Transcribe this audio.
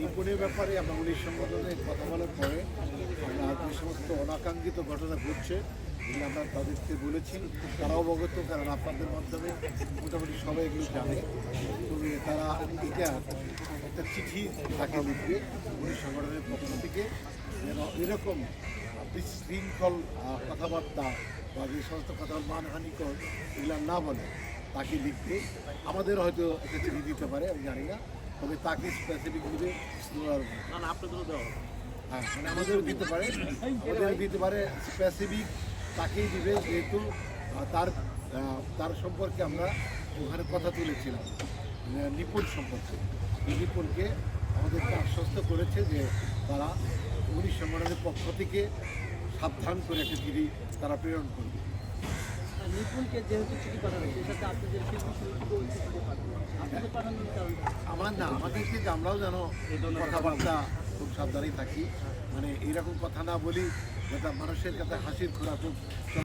নিপুণের ব্যাপারে আমরা উনিশ সংগঠনে কথা বলার পরে যে সমস্ত অনাকাঙ্ক্ষিত ঘটনা ঘটছে এগুলো আমরা তাদেরকে বলেছি তারা অবগত, কারণ আপনাদের মাধ্যমে মোটামুটি সবাই এগুলো জানে। তবে তারা এটা একটা চিঠি তাকে লিখবে উনিশ সংগঠনের পক্ষ থেকে, যেন এরকম বিশৃঙ্খল কথাবার্তা বা যে সমস্ত কথা মানহানিকর এগুলো না বলে। তাকে লিখতে। আমাদের হয়তো একটা চিঠি দিতে পারে আমি জানি না। তবে তাকে স্পেসিফিক ভাবে হ্যাঁ মানে আমাদেরও দিতে পারে। ওদের দিতে পারে স্পেসিফিক তাকেই দিবে যেহেতু তার তার সম্পর্কে আমরা ওখানে কথা তুলেছিলাম। মানে নিপুণ সম্পর্কে। এই নিপুণকে আমাদেরকে আশ্বস্ত করেছে যে তারা উনিশ সংগঠনের পক্ষ থেকে সাবধান করে একটা চিঠি তারা প্রেরণ করবে। যেহেতু পাঠানোর কারণটা? আমার না, আমাদের যে আমরাও যেন কথাবার্তা খুব সাবধানেই থাকি। মানে এইরকম কথা না বলি, যাতে মানুষের কাছে হাসির খোরাক